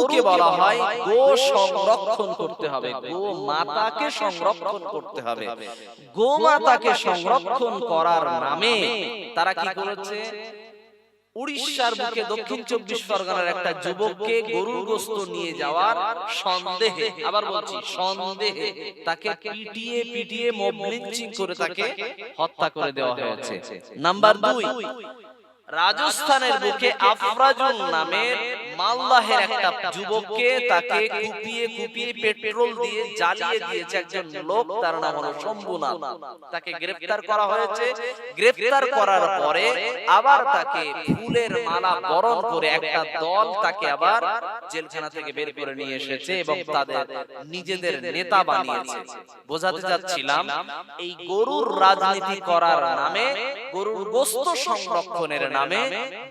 গরুকে বলা হয় গো সংরক্ষণ করতে হবে গো মাতাকে সংরক্ষণ করতে হবে। গো মাতাকে সংরক্ষণ করার নামে তারা কি করেছে? উড়িষ্যার বুকে দক্ষিণ চব্বিশ পরগনার একটা যুবককে গরুর গোস্ত নিয়ে যাওয়ার সন্দেহে আবার বলছি সন্দেহে তাকে পিটিয়ে পিটিয়ে মব লিঞ্চিং করে তাকে হত্যা করে দেওয়া হয়েছে। নাম্বার দুই রাজস্থানের বুকে আফরাজুল নামের মালদাহের একটা যুবককে তাকে কুপিয়ে কুপিয়ে পেট্রোল দিয়ে জ্বালিয়ে দিয়েছে একজন লোক তার নাম হলো শম্ভুনাথ। তাকে গ্রেফতার করা হয়েছে। গ্রেফতার করার পরে আবার তাকে ফুলের মালা বরণ করে একটা দল তাকে আবার জেলখানা থেকে বের করে নিয়ে এসেছে এবং তাদের নিজেদের নেতা বানিয়েছে। বোঝাতে যাচ্ছিলাম এই গরুর রাজনীতি করার নামে গরুর গোস্ত সংরক্ষণের নামে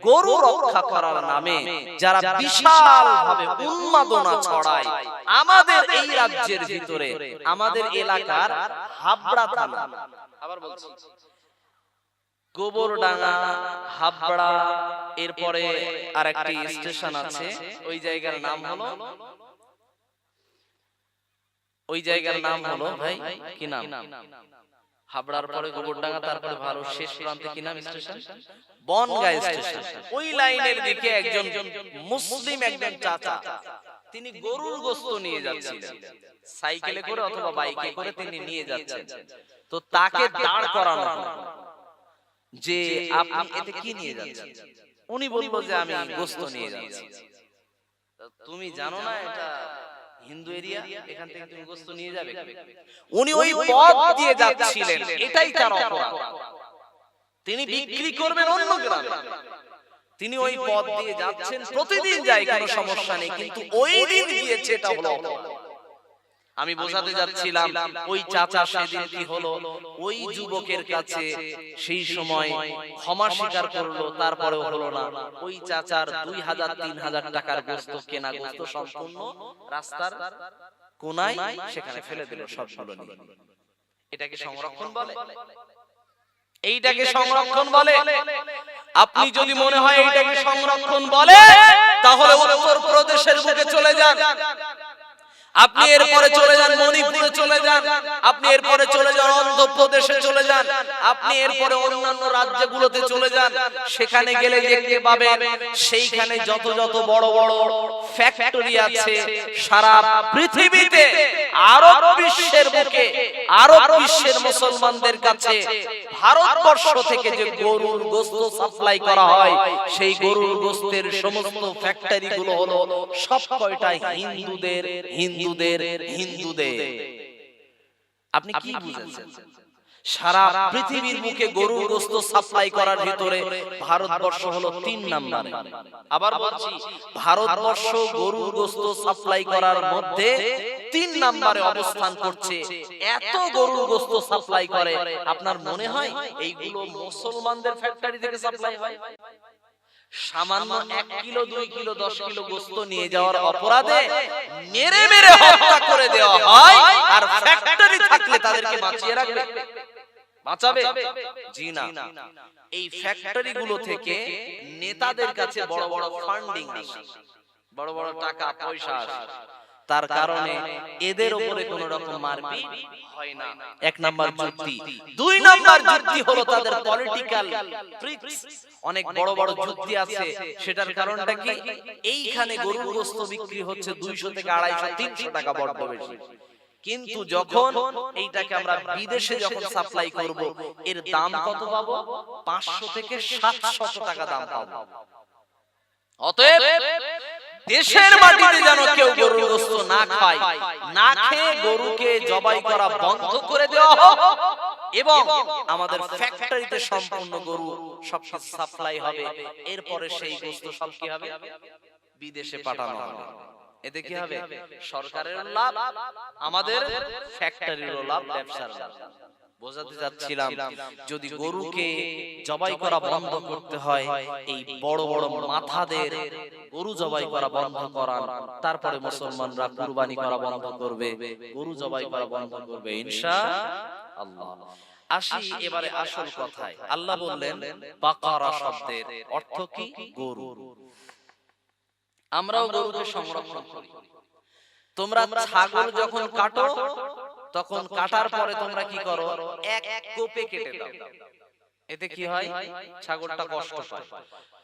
গরু রক্ষা করার নামে যারা বিশাল ভাবে উন্মাদনা ছড়ায়। আমাদের এই রাজ্যের ভিতরে আমাদের এলাকার হাবড়া থানা। আবার বলছি। গোবরডাঙ্গা হাবড়া এরপরে আরেকটি স্টেশন আছে। ওই জায়গার নাম হলো ওই জায়গার নাম হলো ভাই কি নাম? হাবড়ার পরে গোবরডাঙ্গা তারপরে ভালো শেষ প্রান্তে কি নাম স্টেশন বনগাঁ স্টেশন। ওই লাইনের দিকে একজন মুসলিম একজন চাচা। তিনি গরুর গোস্ত নিয়ে যাচ্ছিলেন। সাইকেলে করে অথবা বাইকে করে তিনি নিয়ে যাচ্ছেন। তো তাকে দাঁড় করানো যে আপনি এতে কি নিয়ে যাচ্ছেন? উনি বলল যে আমি গোস্ত নিয়ে যাচ্ছি। তুমি জানো না এটা হিন্দু এরিয়া এখান থেকে তুমি গোস্ত নিয়ে যাবে। উনি ওই পথ দিয়ে যাচ্ছিলেন। এটাই তার অপরাধ। তিনি বিক্রি করবেন অন্য গ্রামে। তিনি ওই পথ দিয়ে যাচ্ছেন। প্রতিদিন যায় কোনো সমস্যা নেই। কিন্তু ওই দিন গিয়েছে এটা হলো অপরাধ। আমি বোঝাতে যাচ্ছিলাম ওই চাচা সেদিন কি হলো ওই যুবকের কাছে সেই সময় ক্ষমা স্বীকার করল তারপরেও হলো না। ওই চাচার দুই হাজার তিন হাজার টাকার গোস্ত কেনা গোস্ত সম্পূর্ণ রাস্তার কোনায় সেখানে ফেলে দিল সবগুলো নিয়ে এটাকে সংরক্ষণ বলে? এইটাকে সংরক্ষণ বলে? আপনি যদি মনে হয় এইটাকে সংরক্ষণ বলে তাহলে উত্তর প্রদেশের বুকে চলে যান। আপনি এরপরে চলে যান মণিপুরে চলে যান। আপনি এরপরে চলে যান অন্ধ্রপ্রদেশে চলে যান। আপনি এরপরে অন্যান্য রাজ্যগুলোতে চলে যান। সেখানে গেলে দেখতে পাবেন সেইখানে যত যত বড় বড় ফ্যাক্টরি আছে সারা পৃথিবীতে আরব বিশ্বের বুকে আরব বিশ্বের মুসলমানদের কাছে ভারতবর্ষ থেকে যে গরুর গোস্ত সাপ্লাই করা হয়। সেই গরুর গোস্তের সমস্ত ফ্যাক্টরি গুলো হলো সব কয়টা হিন্দুদের হিন্দুদের হিন্দুদের। আপনি কি বুঝেছেন সারা পৃথিবীর মুখে গরুর গোস্ত সাপ্লাই করার ভিতরে ভারতবর্ষ হলো তিন নম্বরে। আবার বলছি ভারতবর্ষ গরুর গোস্ত সাপ্লাই করার মধ্যে তিন নাম্বারে অবস্থান করছে এত গরুর গোস্ত সাপ্লাই করে। আপনার মনে হয় এইগুলো মুসলমানদের ফ্যাক্টরি থেকে সাপ্লাই হয়? সামান্য এক কিলো দুই কিলো দশ কিলো গোস্ত নিয়ে যাওয়ার অপরাধে মেরে মেরে হত্যা করে দেওয়া হয়। আর ফ্যাক্টরি থাকলে তাদেরকে বাঁচিয়ে রাখবে। বাঁচাবে? জি না এই ফ্যাক্টরি গুলো থেকে নেতাদের কাছে বড় বড় ফান্ডিং বড় বড় টাকা পয়সা আসে। তার কারণে এদের উপরে কোন রকম মারপিট হয় না। এক নাম্বার যুক্তি। দুই নাম্বার যুক্তি হলো তাদের পলিটিক্যাল অনেক বড় বড় যুক্তি আছে। সেটার কারণটা কি? এইখানে গরুর গোস্ত বিক্রি হচ্ছে দুইশো থেকে আড়াইশো তিনশো টাকা বড় বেশি। কিন্তু যখন এইটাকে আমরা বিদেশে যখন সাপ্লাই করব এর দাম কত পাবো? পাঁচশো থেকে সাতশত টাকা দাম পাবো। অতএব দেশের মাটিতে যেন কেউ গরুর গোস্ত না খায় না খেয়ে গরুকে জবাই করা বন্ধ করে দেওয়া হোক। এবং আমাদের ফ্যাক্টরিতে সম্পূর্ণ গরু সব সাপ্লাই হবে। এরপরে সেই গোস্ত সব কি হবে? বিদেশে পাঠানো হবে। এতে কি হবে? সরকারের লাভ। আমাদের ফ্যাক্টরিরও লাভ ব্যবসার লাভ। বোঝাতে যাচ্ছিলাম যদি গরুকে জবাই করা বন্ধ করতে হয় এই বড় বড় মাথাদের গরু জবাই করা বন্ধ করান তারপরে মুসলমানরা কুরবানি করা বন্ধ করবে গরু জবাই করা বন্ধ করবে ইনশা আল্লাহ। আসি এবারে আসল কথায় আল্লাহ বললেন বাকারা শব্দের অর্থ কি? গরু। আমরাও গরুকে সংরক্ষণ করি। তোমরা ছাগল যখন কাটো তখন কাটার পরে তোমরা কি করো? এক কোপে কেটে দাও। এতে কি হয়? ছাগলটা কষ্ট পায়।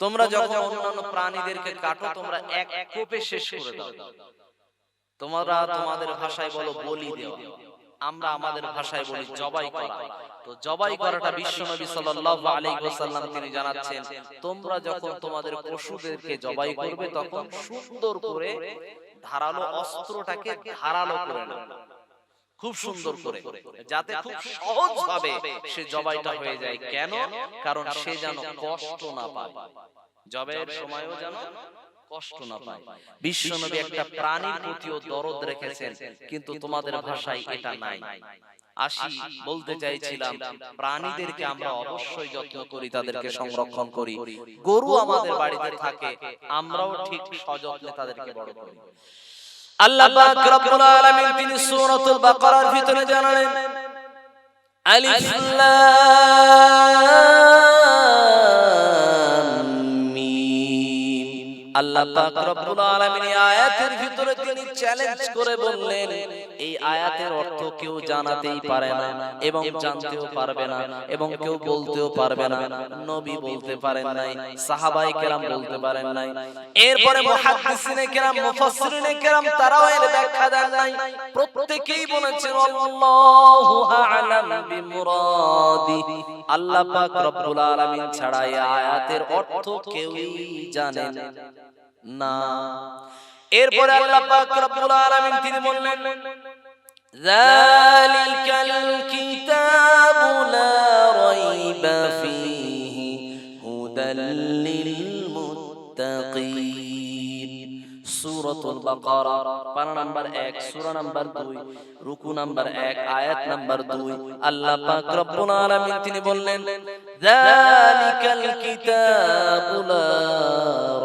তোমরা যখন অন্যান্য প্রাণীদেরকে কাটো তোমরা এক কোপে শেষ করে দাও। তোমরা তোমাদের ভাষায় বলো বলি দেওয়া আমরা আমাদের ভাষায় বলি জবাই করা। তো জবাই করাটা বিশ্বনবী সাল্লাল্লাহু আলাইহি ওয়াসাল্লাম তিনি জানাচ্ছেন তোমরা যখন তোমাদের পশুদেরকে জবাই করবে তখন সুন্দর করে ধারালো অস্ত্রটাকে ধারালো করে নাও খুব সুন্দর করে। যাতে খুব সহজ ভাবে সে জবাইটা হয়ে যায়। কেন? কারণ সে যেন কষ্ট না পায়। জবাইয়ের সময়ও যেন কষ্ট না পায়। বিশ্বনবী একটা প্রাণীর প্রতিও দরদ রেখেছেন। কিন্তু তোমাদের ভাষায় এটা নাই। আসি বলতে চাইছিলাম প্রাণীদেরকে আমরা অবশ্যই যত্ন করি তাদেরকে সংরক্ষণ করি। গরু আমাদের বাড়িতে থাকে আমরাও ঠিক সযত্নে তাদেরকে বড় করি। আল্লাহ পাক রব্বুল আলামিন তিনি সূরাতুল বাকারার ভিতরে জানালেন আলিফ লাম। আল্লাহ পাক রব্বুল আলামিন আয়াতের ভিতরে তিনি চ্যালেঞ্জ করে বললেন, এই আয়াতের অর্থ কেউ জানাতেই পারে না এবং জানতেও পারবে না এবং কেউ বলতেও পারবে না। নবী বলতে পারেন নাই, সাহাবাই কেরাম বলতে পারেন নাই। এরপরে মুহাদ্দিসিনে কেরাম, মুফাসসিরিনে কেরাম তারাও এর ব্যাখ্যা দেন নাই। প্রত্যেকেই বলেছেন, আল্লাহু আ'লাম বিমুরাদি। আল্লাহ পাক রব্বুল আলামিন ছাড়া এই আয়াতের অর্থ কেউই জানেন না। এরপরে আল্লাহ পাক রব্বুল আলামিন তিনি বললেন যালিকাল কিতাবু লা রাইবা ফীহি হুদাল লিল মুত্তাকিন। সূরাতুল বাকারা। পারা নাম্বার 1 সূরা নাম্বার 2 রুকু নাম্বার 1 আয়াত নাম্বার 2 আল্লাহ পাক রব্বুল আলামিন তিনি বললেন, যালিকাল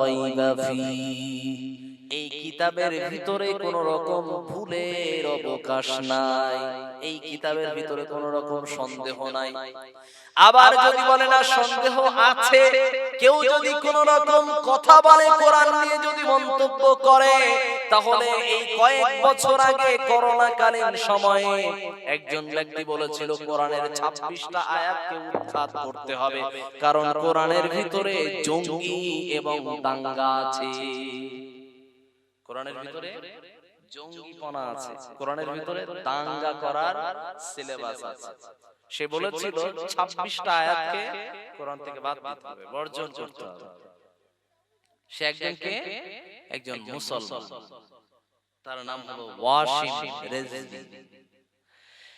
রাইবা কিতাবের ভিতরে কোন রকম ভুলের অবকাশ নাই। এই কিতাবের ভিতরে কোন রকম সন্দেহ নাই। আবার যদি বলে না সন্দেহ আছে কেউ যদি কোন রকম কথা বলে কোরআন নিয়ে যদি মন্তব্য করে তাহলে এই কয়েক বছর আগে করোনা কালীন সময়ে একজন ব্যক্তি বলেছিল কোরআনের ছাব্বিশটা আয়াতকে উৎখাত করতে হবে। কারণ কোরআনের ভিতরে জঙ্গি এবং দাঙ্গা আছে। কোরআনের ভিতরে জঙ্গিপনা আছে। কোরআনের ভিতরে দাঙ্গা করার সিলেবাস আছে। সে বলেছিল 26টা আয়াতকে কোরআন থেকে বাদ দিতে হবে বর্জন করতে হবে। সে একজনকে একজন মুসলমান। তার নাম হলো ওয়াসিম রেজভি।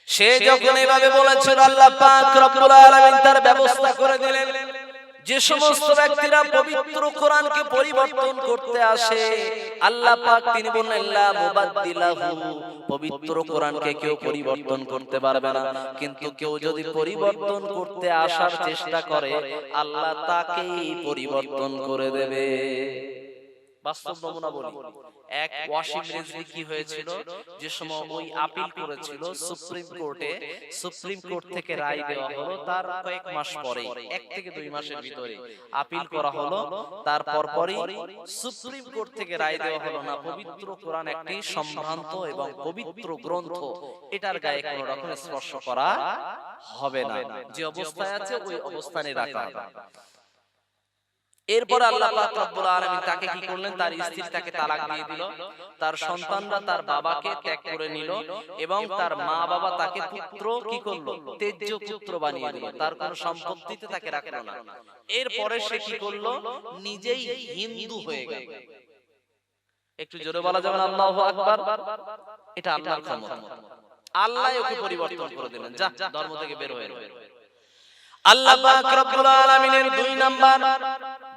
সে যখন এভাবে বলেছিল আল্লাহ পাক রব্বুল আলামিন তার ব্যবস্থা করে দিলেন। যে সমস্ত ব্যক্তিরা পবিত্র কোরআনকে পরিবর্তন করতে আসে আল্লাহ পাক তিনি বললেন লা মুবাদদিলাহু। পবিত্র কোরআনকে কেউ পরিবর্তন করতে পারবে না। কিন্তু কেউ যদি পরিবর্তন করতে আসার চেষ্টা করে আল্লাহ তাকেই পরিবর্তন করে দেবে। বাস্তব নমুনা বলি। এক ওয়াসিম রেজভি কি হয়েছিল? যে সময় ওই আপিল করেছিল সুপ্রিম কোর্টে। সুপ্রিম কোর্ট থেকে রায় দেওয়া হলো তার কয়েক মাস পরে এক থেকে দুই মাসের ভিতরে। আপিল করা হলো তারপর পরই সুপ্রিম কোর্ট থেকে রায় দেওয়া হলো না, পবিত্র কোরআন একটি সম্ভ্রান্ত এবং পবিত্র গ্রন্থ। এটার গায়ে কোনো রকম স্পর্শ করা হবে না। যে অবস্থায় আছে, ওই অবস্থানে রাখা এরপর আল্লাহ পাক রব্বুল আলামিন তাকে কি করলেন? তার স্ত্রী তাকে তালাক দিয়ে দিল। তার সন্তানরা তার বাবাকে ত্যাগ করে নিল এবং তার মা বাবা তাকে পুত্র কি করল? তেজ্য পুত্র বানিয়ে দিল। তার কোনো সম্পত্তিতে তাকে রাখল না। এরপরে সে কি করল? নিজেই হিন্দু হয়ে গেল। একটু জোরে বলা যাবে না? আল্লাহু আকবার। এটা আল্লাহর ক্ষমতা। আল্লাহ ওকে পরিবর্তন করে দিলেন। যা ধর্ম থেকে বের হয়ে আল্লাহ পাক রব্বুল আলামিনের দুই নাম্বার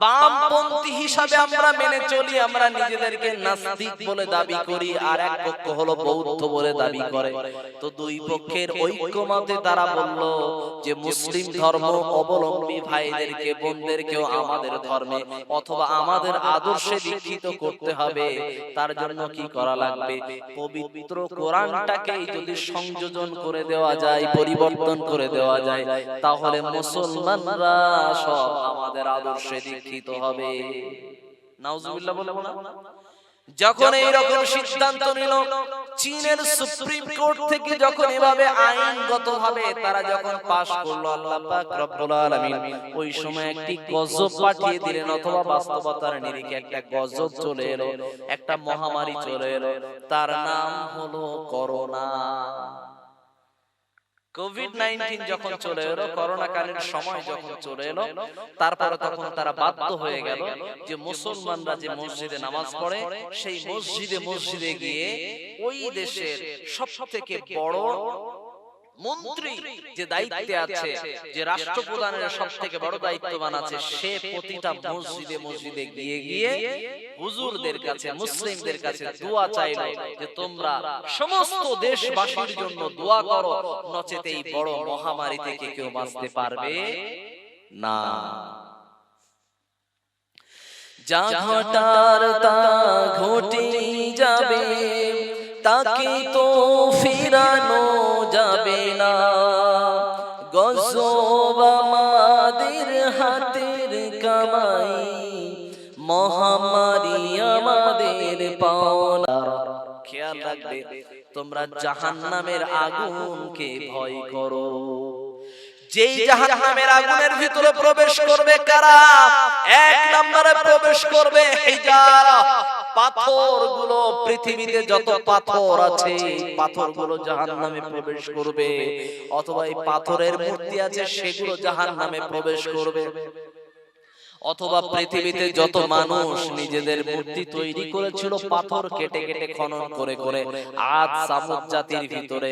বামপন্থী হিসাবে আমরা মেনে চলি, আমরা নিজেদেরকে নাস্তিক বলে দাবি করি, আর এক পক্ষ হলো বৌদ্ধ বলে দাবি করে। তো দুই পক্ষের ঐক্যমতে তারা বলল যে মুসলিম ধর্ম অবলম্বী ভাইদেরকে, বোনদেরকেও আমাদের ধর্মে অথবা আমাদের আদর্শে দীক্ষিত করতে হবে। তার জন্য কি করা লাগবে? পবিত্র কোরআনটাকে যদি সংযোজন করে দেওয়া যায়, পরিবর্তন করে দেওয়া যায়, তাহলে মুসলমানরা সব আমাদের আদর্শে দীক্ষিত হবে। নাউজুবিল্লাহ বলব না? যখন এই রকম সিদ্ধান্ত নিল চীনের সুপ্রিম কোর্ট থেকে যখন এভাবে আইনগত ভাবে তারা যখন পাশ করল আল্লাহ পাক রব্বুল আলামিন ওই সময় একটি গজব পাঠিয়ে দিলেন অথবা বাস্তবতার নিরিখে একটা গজব চলে এলো একটা মহামারী চলে এলো। তার নাম হলো করোনা। কোভিড নাইনটিন যখন চলে এলো করোনা কালীন সময় যখন চলে এলো তারপরে তখন তারা বাধ্য হয়ে গেল যে মুসলমানরা যে মসজিদে নামাজ পড়ে সেই মসজিদে মসজিদে গিয়ে ওই দেশের সব থেকে বড় মন্ত্রী যে দায়িত্বে আছে যে রাষ্ট্রপ্রধানের সব থেকে বড় দায়িত্ববান আছে সে প্রতিটা মসজিদে মসজিদে গিয়ে গিয়ে হুজুরদের কাছে মুসলিমদের কাছে দোয়া চাইল যে তোমরা সমস্ত দেশবাসীর জন্য দোয়া করো নচেতে এই বড় মহামারী থেকে কেউ বাঁচতে পারবে না যা ঘটার তা ঘটে যাবে তাকে তো ফিরানো যাবে না। আমাদের হাতের কামাই, মহামারী আমাদের পাওনা। খেয়াল রাখবে, তোমরা জাহান্নামের আগুনকে ভয় করো। যেই জাহান্নামের আগুনের ভিতরে প্রবেশ করবে কারা? এক নম্বরে প্রবেশ করবে হিজারা। পাথরগুলো পৃথিবীতে যত পাথর আছে পাথরগুলো জাহান্নামে প্রবেশ করবে। অথবা এই পাথরের মূর্তি আছে সেগুলো জাহান্নামে প্রবেশ করবে। অথবা পৃথিবীতে যত মানুষ নিজেদের মূর্তি তৈরি করেছিল পাথর কেটে কেটে খনন করে করে। আজ সামুদ জাতির ভিতরে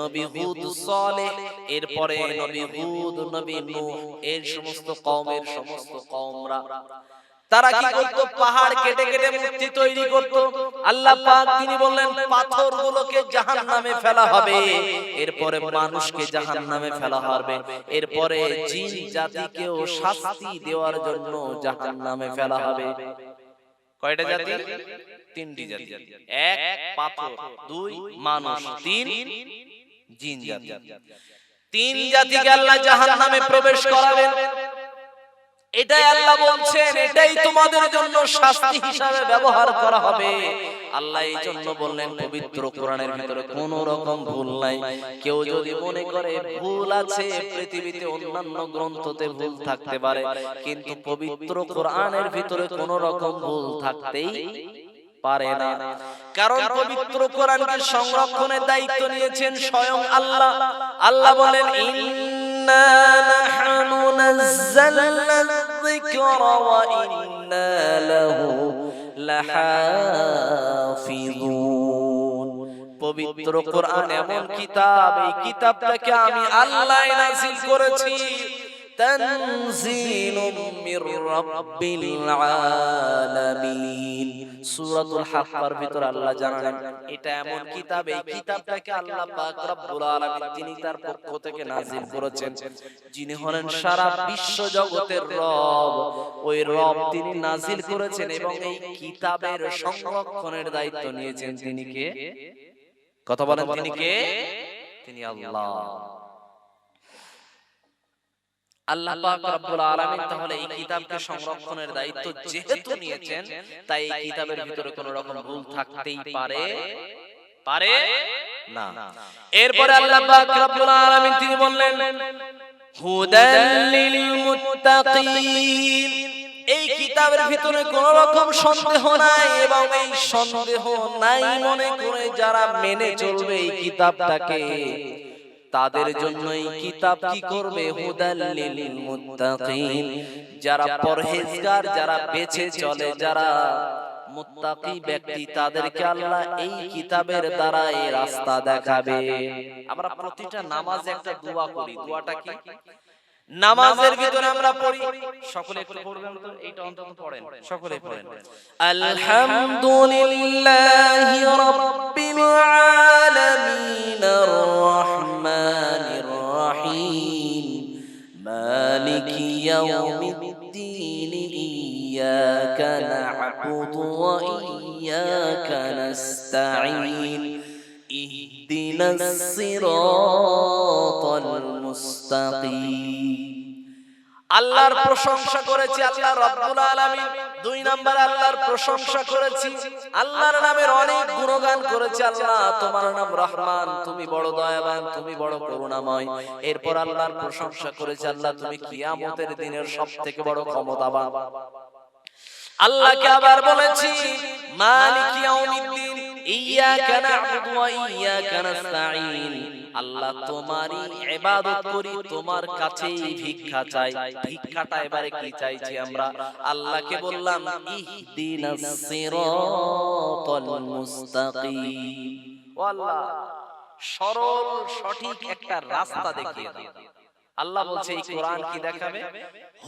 নবী হুদ সালেহ এরপরে নবী হুদ নবী নূহ এর সমস্ত কওমের সমস্ত কওমরা। তারা কি করতো? পাহাড় কেটে কেটে মূর্তি তৈরি করত। আল্লাহ পাক তিনি বললেন পাথরগুলোকে জাহান্নামে ফেলা হবে। এরপরে মানুষকে জাহান্নামে ফেলা হবে। এরপরে জিন জাতিকেও শাস্তি দেওয়ার জন্য জাহান্নামে ফেলা হবে। কয়টা জাতি? তিনটি জাতি। এক পাথর দুই মানুষ তিন জিন জাতি। তিন জাতিকে আল্লাহ জাহান্নামে প্রবেশ করাবেন। এটাই আল্লাহ বলছেন এটাই তোমাদের জন্য শাস্তি হিসাবে ব্যবহার করা হবে। আল্লাহ এই জন্য বললেন পবিত্র কোরআনের ভিতরে কোন রকম ভুল নাই। কেউ যদি মনে করে ভুল আছে পৃথিবীতে অন্যান্য গ্রন্থতে ভুল থাকতে পারে। কিন্তু পবিত্র কোরআনের ভিতরে কোন রকম ভুল থাকতেই পারে না। কারণ পবিত্র কোরআনকে সংরক্ষণের দায়িত্ব নিয়েছেন স্বয়ং আল্লাহ? আল্লাহ। বলেন ইন্না নাহনু نحن نزلنا الذكر وإنا له لحافظون পবিত্র কোরআন এমন কিতাব, এই কিতাবটাকে আমি আল্লাহ নাযিল করেছি। হাক্কার ভিতর আল্লাহ জানালেন, এটা এমন কিতাব, এই থেকে নাযিল করেছেন, যিনি হলেন সারা বিশ্ব জগতের রব। ওই রব তিনি নাযিল করেছেন এবং এই কিতাবের সংরক্ষণের দায়িত্ব নিয়েছেন। তিনি কে? কথা বলেন, তিনি কে? তিনি আল্লাহ। আল্লাহ পাক রব্বুল আলামিন তাহলে এই কিতাবকে সংরক্ষণের দায়িত্ব যেহেতু নিয়েছেন তাই এই কিতাবের ভিতরে কোনো রকম ভুল থাকতেই পারে? পারে? না। এরপরে আল্লাহ পাক রব্বুল আলামিন তিনি বললেন হুদাল লিল মুত্তাকিন এই কিতাবের ভিতরে কোন রকম সন্দেহ নাই এবং এই সন্দেহ নাই মনে করে যারা মেনে চলবে এই কিতাবটাকে। তাদের জন্য এই কিতাব কি করবে? হুদাল্লিল মুত্তাকিন। যারা পরহেজগার যারা বেঁচে চলে যারা মুত্তাকি ব্যক্তি তাদেরকে আল্লাহ এই কিতাবের দ্বারা এই রাস্তা দেখাবে। আমরা প্রতিটা নামাজ একটা দোয়া করি। দোয়াটা কি? নামাজের ভিতরে আমরা পড়ি। সকলে একটু পড়বেন তো? এইটা অন্তত পড়েন। সকলে পড়েন। আলহামদুলিল্লাহি রাব্বিল আলামিন আর রহমানির রহিম মালিকি ইয়াউমিদ্দিন ইয়াকা না'বুদু ওয়া ইয়াকা নাস্তাঈন। اهدنا الصراط المستقيم আল্লাহর প্রশংসা করেছি আল্লাহ রব্বুল আলামিন দুই নাম্বার আল্লাহর প্রশংসা করেছি আল্লাহর নামের অনেক গুণগান করেছি আল্লাহ তোমার নাম রহমান তুমি বড় দয়াবান তুমি বড় করুণাময় এরপর আল্লাহর প্রশংসা করেছি আল্লাহ তুমি কিয়ামতের দিনের সবথেকে বড় ক্ষমতাবান আল্লাহকে আবার বলেছি মালিক ইয়াউমিদ্দিন ইয়াকা না'বুদু ওয়া ইয়াকা নাস্তাঈন। আল্লাহ তোমারই ইবাদত করি তোমার কাছেই ভিক্ষা চাই। ভিক্ষাটা এবারে কি চাইছি আমরা? আল্লাহকে বললাম ইহদিনাস সিরাতাল মুস্তাকিম। ও আল্লাহ সরল সঠিক একটা রাস্তা দেখিয়ে দাও। আল্লাহ বলছে এই কোরআন কি দেখাবে?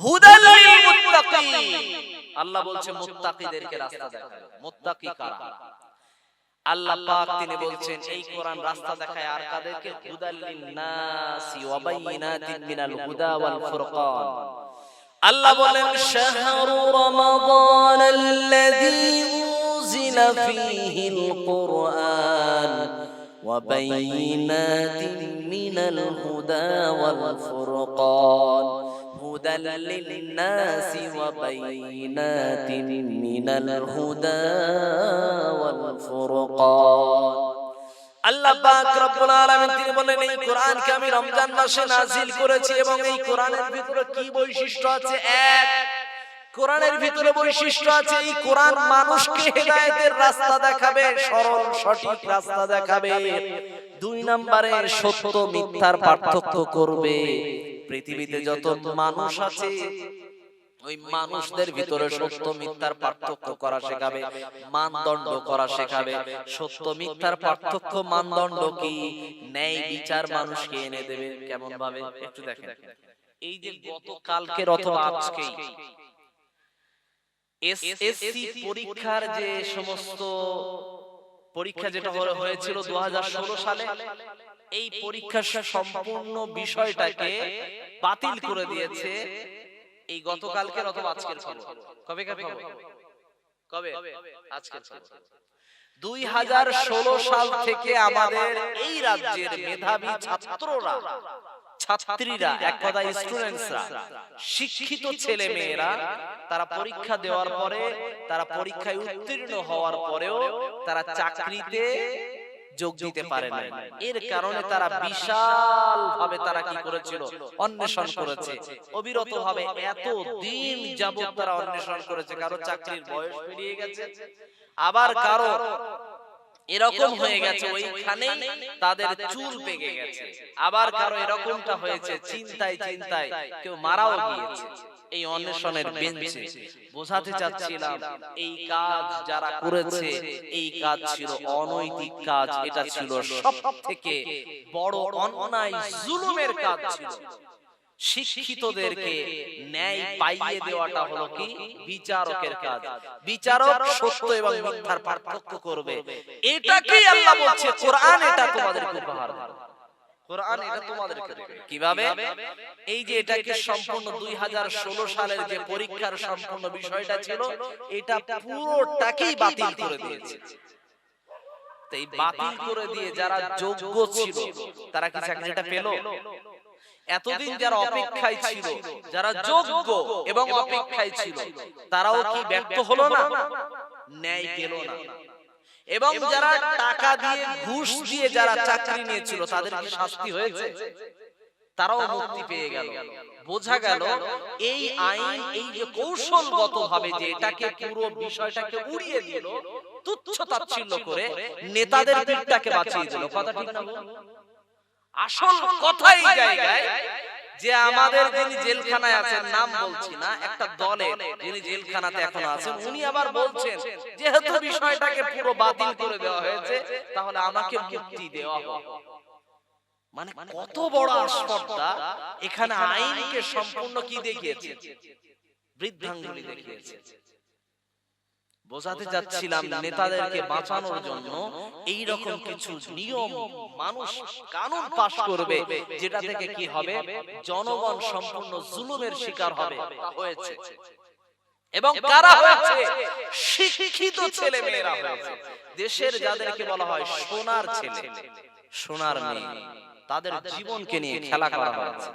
হুদাল লিল মুত্তাকিন। আল্লাহ বলছে মুত্তাকিদেরকে রাস্তা দেখাবে। মুত্তাকি কারা? আল্লাহ পাক তিনি বলছেন এই কোরআন রাস্তা দেখায় আর কাদেরকে হুদাল্লিন নাসি ওয়া বাইনাতিন মিনাল হুদা ওয়াল ফুরকান আল্লাহ বলেন শাহরু রমাদান আল্লাযী উযিলা ফীহিল কুরআন ওয়া বাইনাতিন মিনাল হুদা ওয়াল ফুরকান هدى للناس وبينات من الهدى والفرقان আল্লাহ পাক রব্বুল আলামিন তিনি বলেন এই কোরআনকে আমি রমজান মাসে নাজিল করেছি এবং এই কোরআনের ভিতরে কি বৈশিষ্ট্য আছে এক কোরআনের ভিতরে বৈশিষ্ট্য আছে এই কোরআন মানুষকে হেদায়েতের রাস্তা দেখাবে সরল সঠিক রাস্তা দেখাবে দুই নম্বরে সত্য মিথ্যার পার্থক্য করবে পৃথিবীতে যত মানুষ আছে ওই মানুষদের ভিতরে সত্য মিথ্যার পার্থক্য করা শেখাবে মানদণ্ড করা শেখাবে। সত্য মিথ্যার পার্থক্য মানদণ্ড কি? ন্যায় বিচার মানুষকে এনে দেবে কেমন ভাবে একটু দেখেন। এই যে গতকালকের অথবা আজকেই এসএসসি পরীক্ষার যে সমস্ত পরীক্ষা যেটা হয়েছিল দু হাজার ষোলো সালে এই পরীক্ষার সম্পূর্ণ বিষয়টাকে বাতিল করে দিয়েছে এই গতকালকের অথবা আজকের খবর। কবে কবে কবে? আজকের দুই হাজার ষোলো সাল থেকে আমাদের এই রাজ্যের মেধাবী ছাত্ররা ছাত্রীরা এক কথা স্টুডেন্টসরা শিক্ষিত ছেলে মেয়েরা তারা পরীক্ষা দেওয়ার পরে তারা পরীক্ষায় উত্তীর্ণ হওয়ার পরেও তারা চাকরিতে যোগ দিতে পারে না এর কারণে তারা বিশাল ভাবে তারা কি করেছিল? অন্বেষণ করেছে। অবিরত ভাবে এত দিন যাবত তারা অন্বেষণ করেছে। কারও চাকরির বয়স পেরিয়ে গেছে আবার কারও এরকম হয়ে গেছে ওইখানে তাদের চুল পেকে গেছে। আবার কারও এরকমটা হয়েছে চিন্তায় চিন্তায় কেউ মারাও গিয়েছে। এই অন্বেষণের বেঞ্চে বোঝাতে চাচ্ছিলাম এই কাজ যারা করেছে এই কাজ ছিল অনৈতিক কাজ এটা ছিল সব থেকে বড় অন্যায় জুলুমের কাজ ছিল। শিক্ষিতদেরকে ন্যায় পাইয়ে দেওয়াটা হলো কি? বিচারকের কাজ। বিচারক সত্য এবং মিথ্যার পার্থক্য করবে। এটাকেই আল্লাহ বলছে কোরআন এটা তোমাদেরকে উপহার। কোরআন এটা তোমাদেরকে দেবে। কীভাবে? এই যে এটাকে সম্পূর্ণ সালের যে পরীক্ষার সম্পূর্ণ বিষয়টা ছিল এটা পুরোটাকেই বাতিল করে দিয়েছে। এই বাতিল করে দিয়ে যারা যোগ্য ছিল তারা কি চাকরিটা পেল? এতদিন যারা অপেক্ষায় ছিল যারা যোগ্য এবং অপেক্ষায় ছিল তারাও কি ব্যর্থ হলো না? ন্যায় পেল না। এবং যারা টাকা দিয়ে ঘুষ দিয়ে যারা চাকরি নিয়েছিল তাদের কি শাস্তি হয়েছে? তারাও মুক্তি পেয়ে গেল। বোঝা গেল এই আইন এই যে কৌশলগত ভাবে যে এটাকে পুরো বিষয়টাকে উড়িয়ে দিল তুচ্ছ তাচ্ছিল্য করে নেতাদের পিঠটাকে বাঁচিয়ে দিল। কথা ঠিক না আসল কথাই এই জায়গায় যে আমাদের যিনি জেলখানায় আছেন নাম বলছি না একটা দলে যিনি জেলখানাতে এখন আছেন উনি আবার বলছেন যেহেতু বিষয়টাকে পুরো বাতিল করে দেওয়া হয়েছে তাহলে আমাকে মুক্তি দেওয়া হোক মানে কত বড় আস্পর্ধা এখানে আইনকে সম্পূর্ণ কি দেখিয়েছে? বৃদ্ধাঙ্গুলি দেখিয়েছে। বোঝাতে যাচ্ছিলাম নেতাদেরকে বাঁচানোর জন্য এই রকম কিছু নিয়ম মানুষ কানুন পাশ করবে যেটা থেকে কি হবে? জনগণ সম্পূর্ণ জুলুমের শিকার হবে হয়েছে। এবং কারা হয়েছে? শিক্ষিত ছেলে মেয়েরা হয়েছে। দেশের যাদেরকে বলা হয় সোনার ছেলে সোনার মেয়ে তাদের জীবনকে নিয়ে খেলা করা হয়েছে।